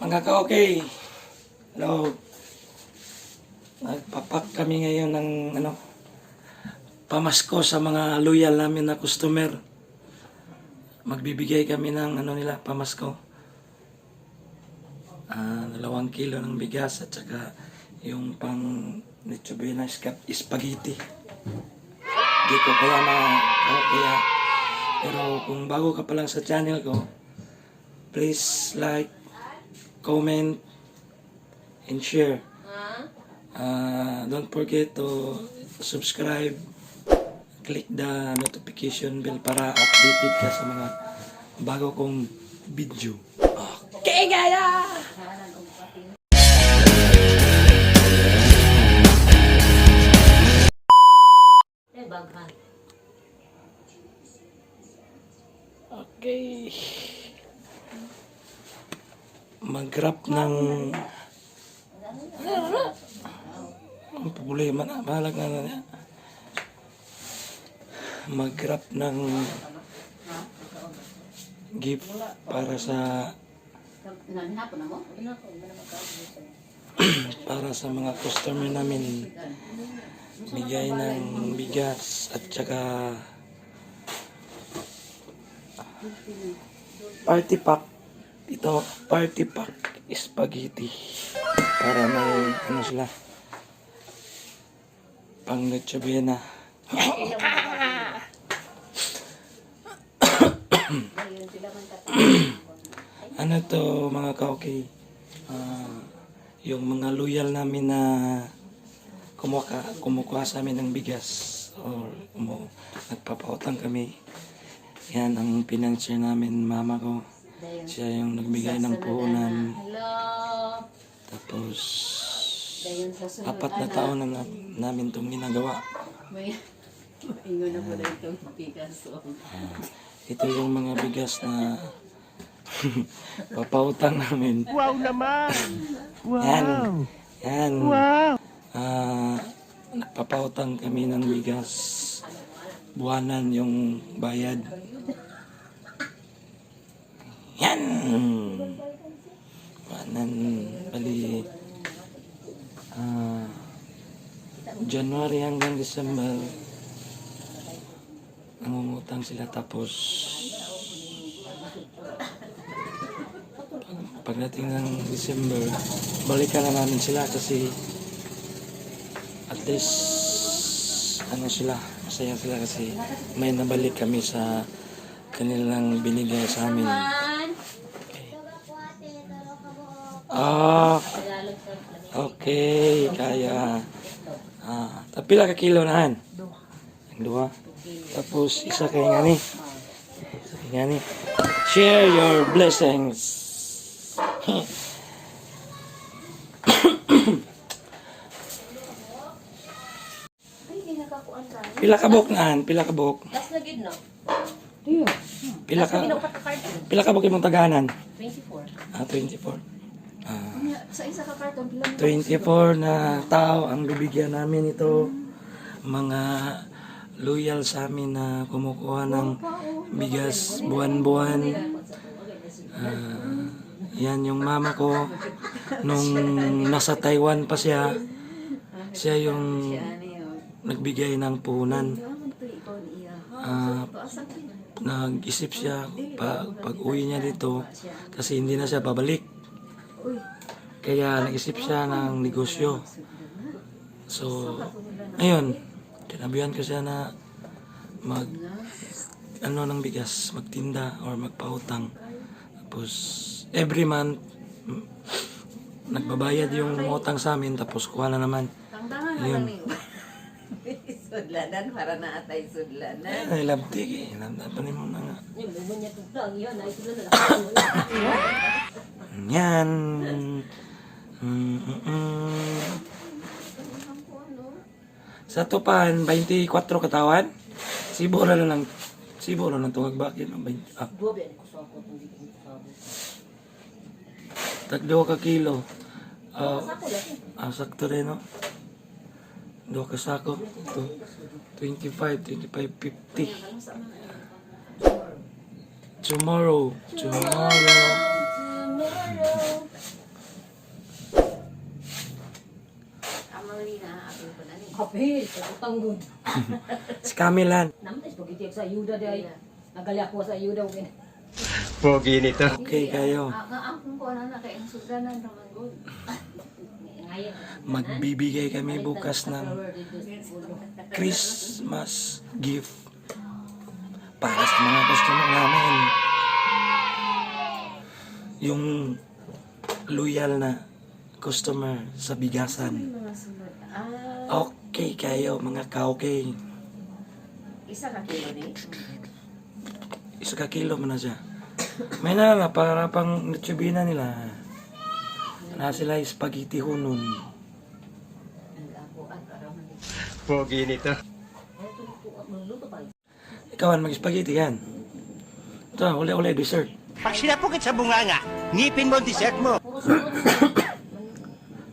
Mga ka-okay. Hello. Nagpapak kami ngayon ng ano, pamasko sa mga loyal namin na customer. Magbibigay kami ng ano nila, pamasko. Ah, dalawang kilo ng bigas at saka yung pang Nichobena spaghetti. Di ko kaya na kaya pero kung bago ka pa lang sa channel ko, please like, comment, and share. Uh, don't forget to subscribe, click the notification bell para updated ka sa mga bago kong video. Okay, gaya! Mag-grab ng... Ang problema na, bahalag na na. Mag-grab ng gift para sa para sa mga customer namin bigay ng bigas at saka party pack ito party pack spaghetti. Para may ano sila? Pang Noche Buena. Ano to mga ka-okay Ah, yung mga loyal namin na kumuha, kumukuha sa amin ng bigas or kumu, nagpapautang kami. Yan ang financier namin mama ko siya yung nagbigay ng puhunan Hello. tapos apat na taon na, na namin itong ginagawa May Ingon na po na itong Picasso. ito yung mga bigas na papautang namin Wow naman! Yan. Wow! Yan. Wow! Ah, nagpapautang kami ng bigas. Buwanan yung bayad. Buwanan. Bali. Ah, January hanggang December. Nangungutang sila tapos pagdating ng December, balikan na namin sila kasi at least ano sila, masaya sila kasi may nabalik kami sa kanilang binigay sa amin. Ah, okay, kaya ah, tapila ka kilo na han? Ang dua. Tapos isa kay ngani. Isa kay ngani. Share your blessings. Ka. Pila ka buk naan? Pila ka buk? Last na gid no? Pila ka. Pila ka buk imong tagahanan? 24. Ah, 24. Sa isa ka carton, bilang 24 na tao ang bibigyan namin ito. Mga loyal sa amin na kumukuha ng bigas buwan-buwan. Ah, yan yung mama ko. Nung nasa Taiwan pa siya, siya yung nagbigay ng puhunan. Ah, nag-isip siya pa, pag uwi niya dito kasi hindi na siya babalik. Kaya nag-isip siya ng negosyo. So, ayun, tinabihan ko siya na mag ano ng bigas, magtinda or magpautang. Tapos, every month, mm, nagbabayad yung utang sa amin, tapos kuha na naman. Ayun. Sudlanan para na atay sudlanan. Ay, labti. eh. Nadapan mo na nga. Yan. Mm, mm, mm. Sa tupan, 24 katawan. Sibura na lang. Sibura na tungag bakit. no? 20 Ah, tagdo ka kilo. Ah, ah, sakto rin, no? Do ka sako. Ito. 25, 25, 50. Tomorrow. Tomorrow. tomorrow. Amarina, apil ko na ni. Kapil, tanggod. si Camilan. Namatay, spaghetti ako sa ayuda dahil. Sa ayuda. Pogi nito. Okay kayo. Ang ko na nakainsuda na naman good. Magbibigay kami bukas ng Christmas gift para sa mga customer namin. Yung loyal na customer sa bigasan. Sunod. Ah, Okay kayo, mga ka-okay. isa ka kilo ni. Isa ka kilo mo na siya. May na na, para pang natsubina nila. Na sila yung spaghetti hunon. Ang. Pogi nito. Pa. Ikawan, mag-spaghetti yan. Ito, uli-uli, dessert. Pag sinapukit sa bunganga, ngipin mo ang dessert mo.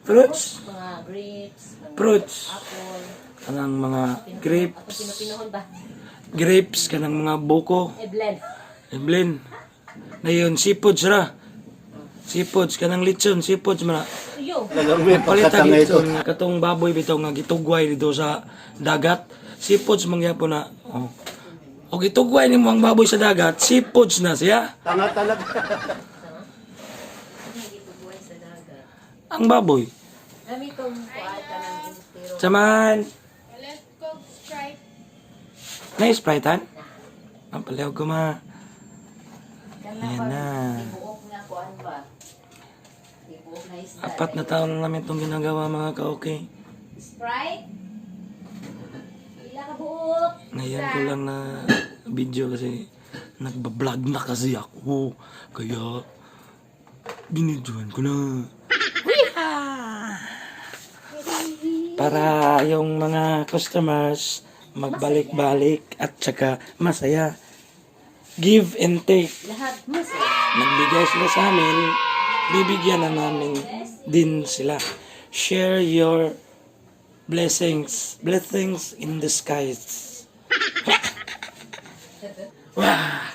Fruits. Mga grapes, mga Fruits. apple. Kanang mga grapes. Grapes, kanang mga buko. Blend. Evelyn. Na yun, seafoods ra. Seafoods, kanang lechon, seafoods man. Yo. Palita dito, katong baboy bitaw nga gitugway dito sa dagat. Seafoods mangyapon na. Oh. O gitugway ni mo ang baboy sa dagat, seafoods na siya. Tanga talaga. Ang baboy. Kami tong kuat ka ng instiro. Saman. Na-spritean? Ang palaw ko ma. Ayan na. Na. Apat na taon na namin itong ginagawa mga ka-okay. Sprite? Buok. Ngayon ko lang na video kasi nagbablog na kasi ako. Kaya binidyohan ko na. Para yung mga customers magbalik-balik at saka masaya. Give and take. Lahat mas Nagbigay sila sa amin, bibigyan na namin din sila. Share your blessings, blessings in the skies. Wah!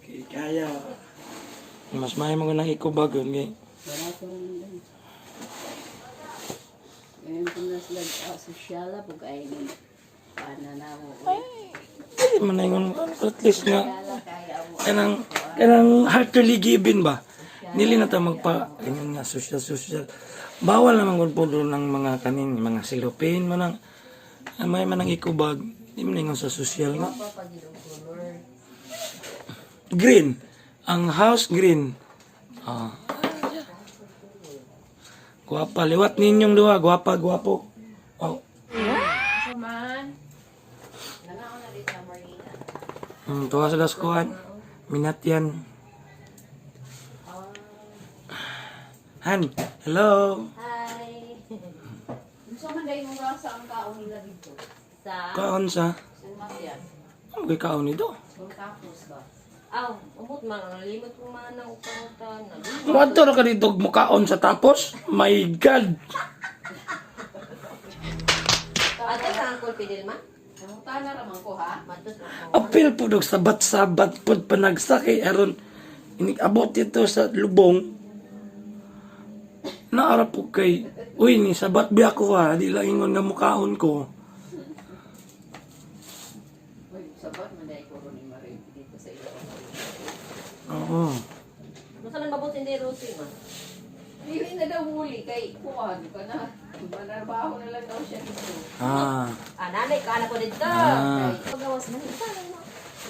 Okay, kaya. Mas may mga nang gay. Barato rin lang. Ngayon kung nas lag ah, sosyala po kay ni pananaw. Ay, manaygon, at least nga, mo. kanang, kanang heartily given ba? Nili na tayo magpa, ganyan nga, social, social. Bawal naman kung po doon ng mga kanin, mga silupin mo nang, ah, may manang ikubag, di mo na sa social nga. Green. Ang house green. Ah. Guwapa. Liwat ninyong dua. Guwapa, guwapo. Oh. Na. Hmm, tuwa sa daskuhan. Minat yan. Han, hello. Hi. Gusto man dahil mo rasa ang kaon nila dito. Sa Kaon sa? San Matian. Ano kay kaon nito? Kung tapos ba? Aw, umot man. Nalimot ko man ang upangutan. Wadto na ka dito mukaon sa tapos? My God. Ate ka ang kulpidil ma? Ang tana raman ko ha. Matos mo ko. Apil po dog sabat-sabat po panagsakay aron abot ito sa lubong. Naara po kay Uy, ni sabat biya ko ha, di lang ingon nga mukaon ko. Uy, sabat man dahil ko ni Marin dito sa iyo. Oo. Masa lang mabot hindi Rosie ma? Dili na daw huli kay kuhan ka na. Manarbaho na lang daw siya dito. Ah, Ah, nanay ka na ko dito. Ah. Pagawas man.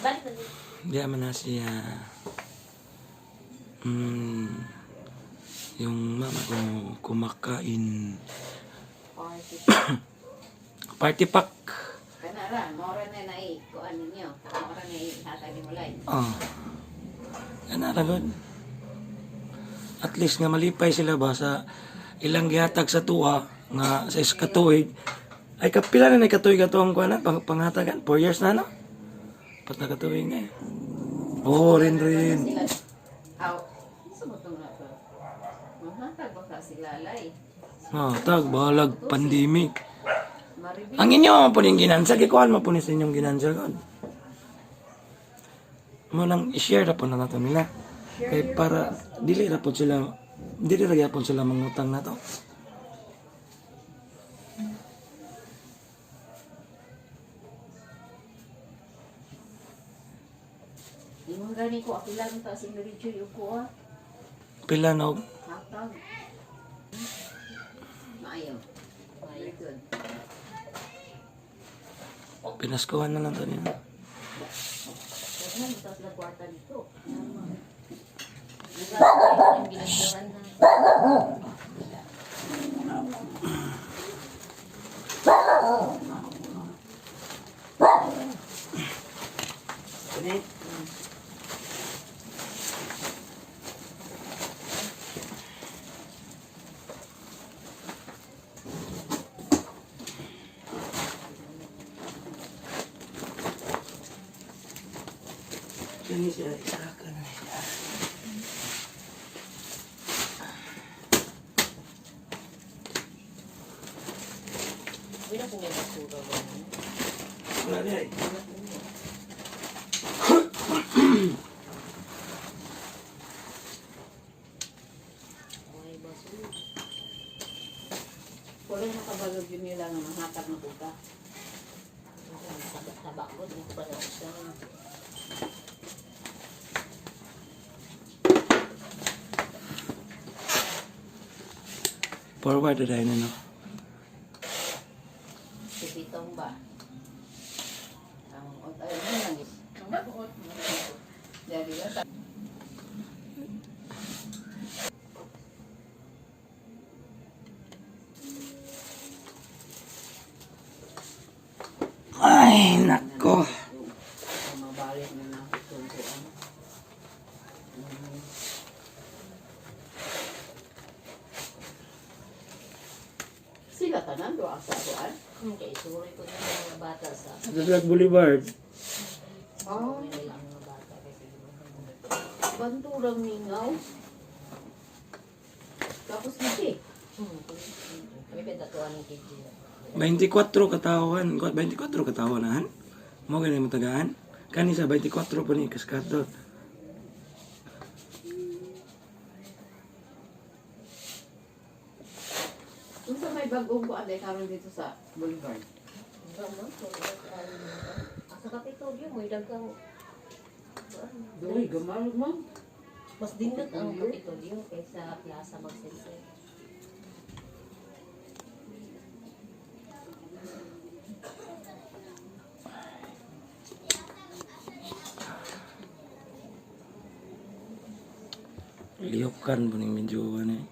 Balik na dito. di man na siya. Hmm, yung mama ko kumakain. Party. Pack. Kanara, mora na na eh. Kuhan ninyo. Mora na eh. Hatagi mo lang. Ah. Yan na good. At least nga malipay sila ba sa ilang gihatag sa tuwa nga sa iskatuig ay kapila na ni katuig ato ang kuana pang pangatagan 4 years na no pat na katuig na eh oo rin rin Sila. Aw. Sa mo itong nato? Mahatag ba ka sila lay? ah tag balag pandemic ang inyo mo po ning ginansa kikuan mo po ni sa inyong ginansa god mo lang i-share na po na nato nila kay para dili na po sila Hindi rin nagyapon sila mangutang na to. Di mo gani ko, lang ta sa yung ko. Pila na Hatag. Pinaskuhan na lang ito. Ang ginagawan na. Kini siya, isa ka na siya. Wala kong may basura ba? Wala niya eh. May basura. Wala nakabalog yun nila nga mahatag na puta. Tabak ko, hindi pa na siya. Forward na dahil no. Sipitong ba? Ang ay mo lang. Ang buot mo. Dari ba? Ay, nako. Mabalik na na tuntuan. Sila tanan do asa doan. Hmm, kaya isuroy ko ng mga bata sa... Sa Boulevard. Oh, May nila ang mga bata kasi banturang ningaw. Tapos niti. Hmm, kami pinatatuan ng KG. 24 katawan. 24 katawanan. Mo ganyan mo tagaan. Kani sa 24 po ni kaskato. Kung sa may bagong ko aday karon dito sa Boulevard. Asa kapitolyo mo, dagang... Doy, gamal mo. Mas dindot ang kapitolyo kaysa Plaza Magsense. Po ni medyo ano eh.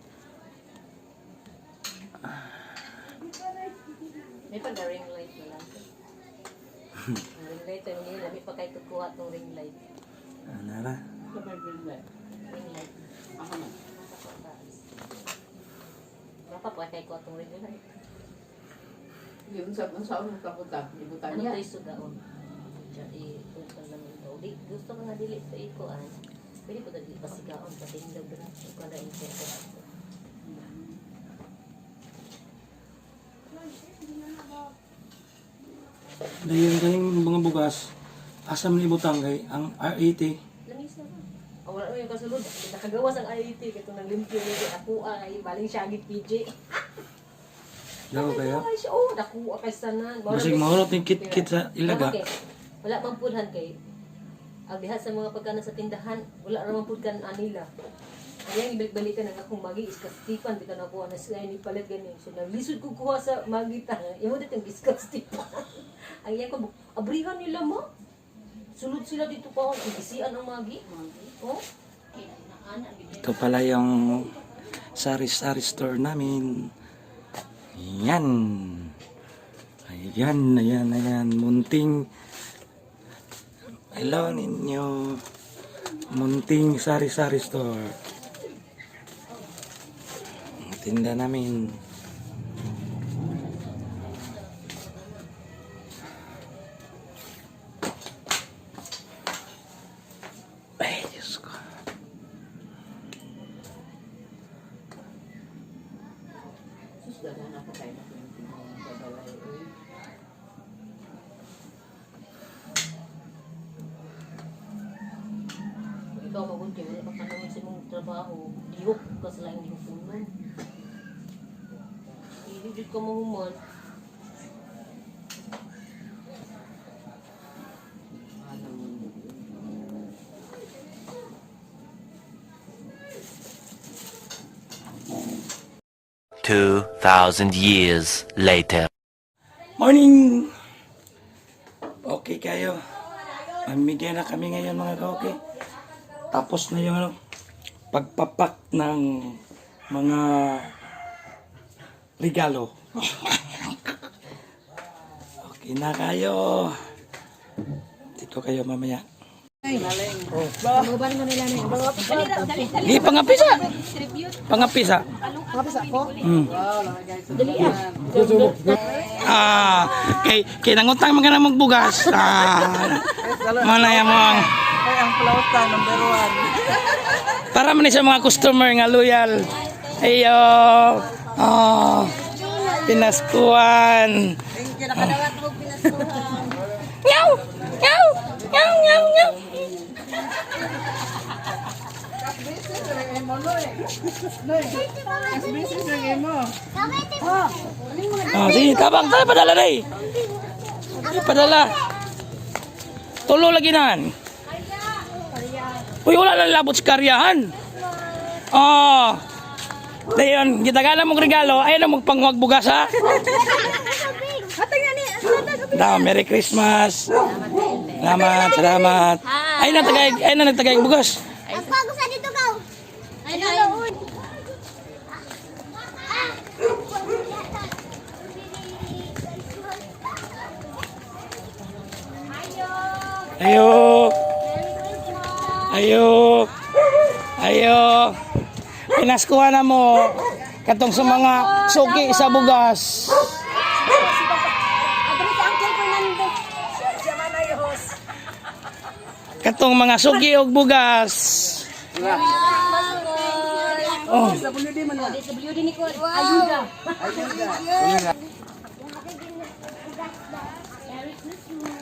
May pa ring light na lang. Ang ring light, ang hindi namin pa kayo kukuha itong ring light. Ano? Sa may Boulevard. Ring light. Ako na. Baka pa kayo kuha itong ring light. Yung sa sa unang kaputa, ibutan Ano niya. tayo sugaon? Diyan, i-punta lang ito. Gusto ko na dili ito ikuan. Pwede ko na dili pasigaon sa tindog na. Ikaw na inserte ako. Dahil galing mga bugas. Asam ni butang kay ang R80. Langis na ba? Oh, wala mo yung kasulod. Nakagawas ang IIT. Kaya nang limpyo nito. Ako ay baling siyagit PJ. Daw kaya. Ay, siya. Oh, nakuha kay sanan. Basig na- mahulot ni kit-kit sa ilaga. Wala mang pudhan kay ang diha sa mga pagkanan sa tindahan, wala ra mang pudkan anila. Ayang ibalik-balikan ang akong magi is kastipan di ka nakuha na sila ni palit ganin. So naglisod ko kuha sa magita. Imo dit ang biskat stipan. ang iyang ko abrihan nila mo. Sulod sila dito pa igisian ang magi. Oh. Ito pala yung sari-sari store namin. Yan. Ayan, ayan, ayan. Munting. Hello ninyo. Munting sari-sari store. Tinda namin. Hindi ka mahuman. Two thousand years later. Morning! Okay kayo. Mamigay na kami ngayon mga ka-okay. Tapos na yung ano, pagpapak ng mga regalo. okay na kayo. Dito kayo mamaya. Di pangapisa. Pangapisa. Pangapisa ko? Hmm. Ah, kay kay nangutang mga na magbugas. Ah. Mana ya mong Ay, ang flauta, number one. para man sa mga customer nga loyal. Ayo. Oh. Pinaskuan. Thank you, nakadawat mo pinasuhan. Nyaw! Nyaw! Nyaw, nyaw, nyaw. Oh, sige, tabang, tabang, padala na eh. Padala. Tulo lagi nan. Uy, wala lang labot sa karyahan. Oh. Dayon, gitagala mong regalo, ayun na magpangwag bugas ha. Daw, Merry Christmas. Salamat, salamat. Ayun na tagay, ayun na nagtagay bugas. Ako ako sa dito ka. Ay, ay. Ayo. Ayo. Ayo. Pinaskuha na mo. Katong sa mga suki sa bugas. Katong mga suki og bugas.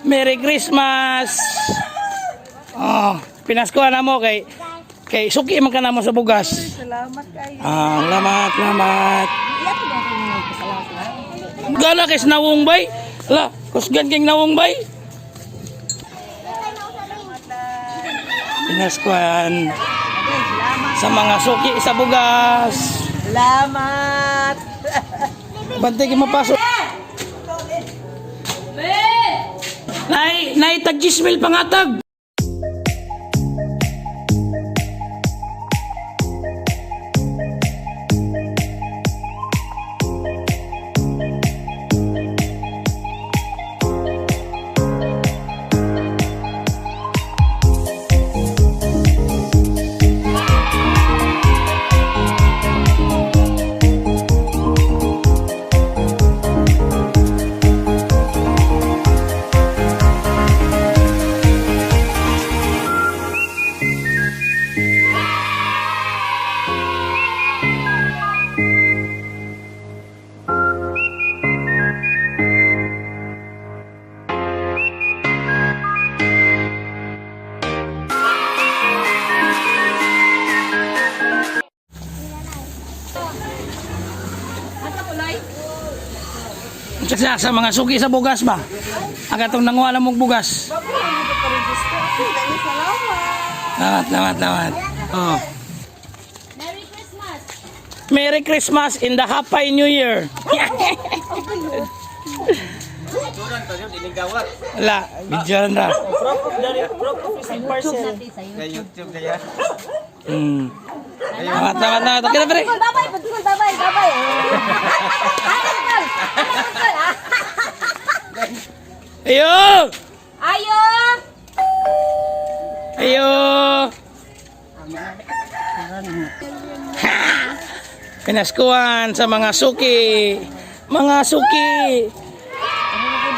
Merry Christmas. Oh, pinaskuha na mo kay kay suki man ka na mo sa bugas. Salamat kayo. Ah, lamat, lamat. Gana kay nawong bay. Ala, kusgan kay nawong bay. Pinaskuhan sa mga suki sa bugas. Salamat. Bantay kay mapasok. Nay, nay tag mil pangatag. Sa, sa mga suki sa bugas ba? Agatong nanguha lang mong bugas. Lamat, lamat, lamat. Oh. Merry Christmas. Merry Christmas in the Happy New Year. Wala, bidyan ra. YouTube na yan. Hmm. Lamat, lamat. Okay na, pre. Babay, pagkul, babay, babay. Ayo! Ayo. Ayo! Pinaskuhan sa mga suki. Mga suki.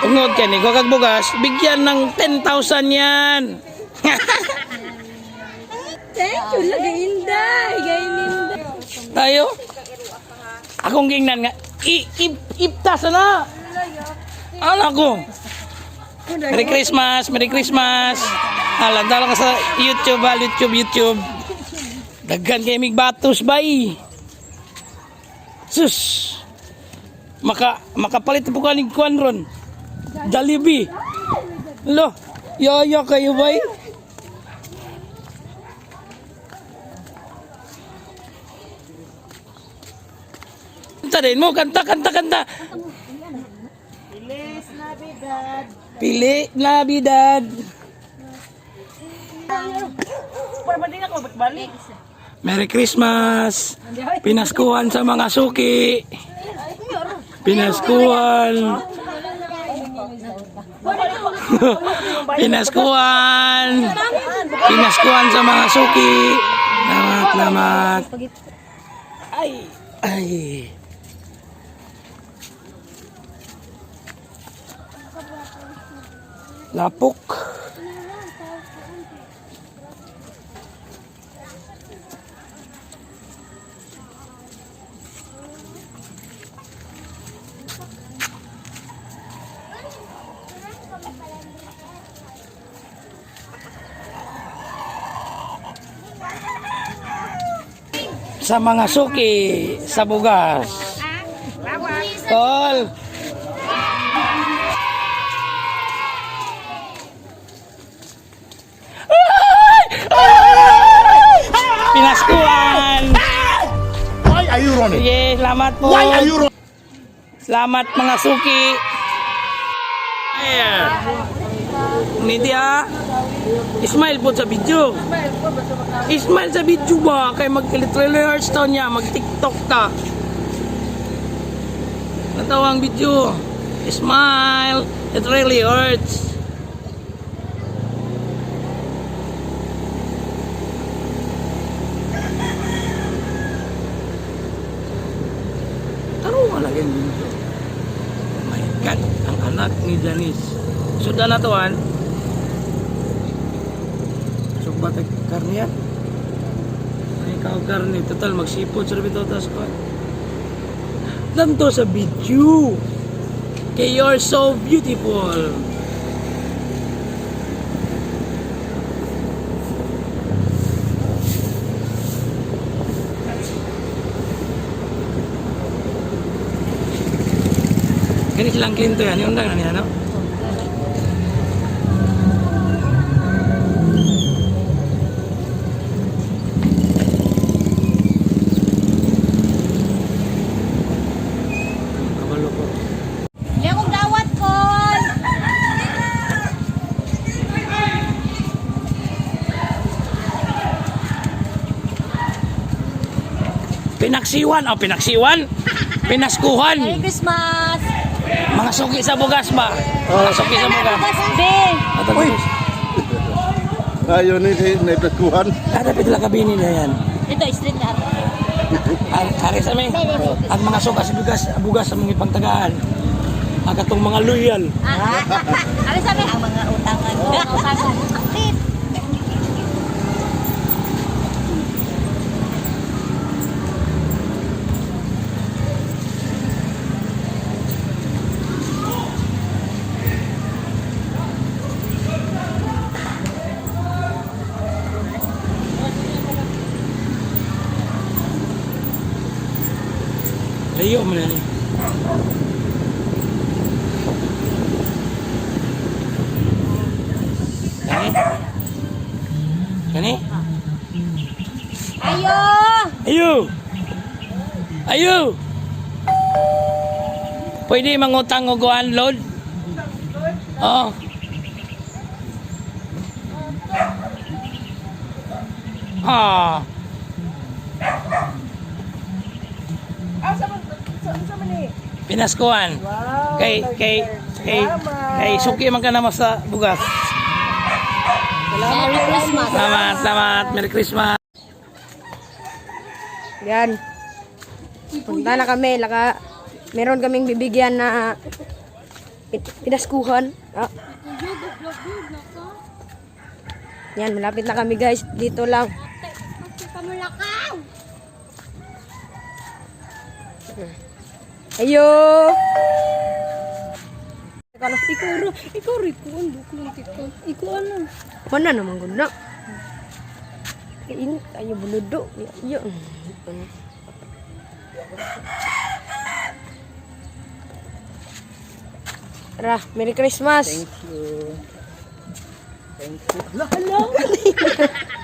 Tungod ka ni kag bugas, bigyan ng 10,000 yan. Thank you, lagi inday. Gainin Tayo. Akong gingnan nga. I, ip, iptas na. Anak ko. Merry Christmas, Merry Christmas. Alam, tala ka sa YouTube, ha? YouTube, YouTube. Daghan kay mig batos ba eh. Sus. Maka makapalit po ka ning kuan ron. Jollibee. Lo, yoyo kayo ba? Kanta din mo, kanta, kanta, kanta. Pilis Navidad. Pili Navidad. Merry Christmas. Pinaskuhan sa mga suki. Pinaskuhan. Pinaskuhan. Pinaskuhan sa mga suki. Lamat, lamat. Ay, ay. Lapok. Sa mga suki sa bugas. Tol. Pinaskuhan. Why are you running? Sige, salamat po. Why are you running? Salamat mga suki. Ayan. Niti Ismail po sa video. Ismail sa video ba? Kay mag-trailer Hearthstone niya, mag-tiktok ka. Natawa ang video. Smile. It really hurts. Tarungan lagi ang video. Oh my God. Ang anak ni Janice. Sudah na to, han? Sok ba tayo karne yan? Ikaw karne. Total, magsipod sa bito. Tapos ko. Ganto sa video. Kay you're so beautiful. Kani silang kinto yan. Yung undang na niya, no? Pinaksiwan. Oh, pinaksiwan. Pinaskuhan. Merry Christmas. Mga suki sa bugas ba? Mga suki sa bugas. Uy! Ayaw ni na iplaskuhan. Kada pitla kabini niya yan. Ito, street na. Ar- Ari sa may. Ang mga suka sa bugas, bugas sa mga pangtagaan. Ang katong mga loyal. Ah. Ano sabi? Ang mga utangan. Kani? Ayo. Ayo! Ayo! Pwede mangutang o guan load? Oo. Ah. Pinaskuhan. Kay kay kay kay suki man ka naman sa bugas. Merry Christmas. Salamat, salamat. Merry Christmas. Yan. Punta na kami. Laka, meron kaming bibigyan na pin- pinaskuhan. Ah. Yan, malapit na kami guys. Dito lang. Ayo! Kano? Ikaw ro, ko dokument ikaw. Ikaw ano? Mana naman guna? Ini ayo benudo. Ya. Rah, Merry Christmas. Thank you. Thank you. Hello?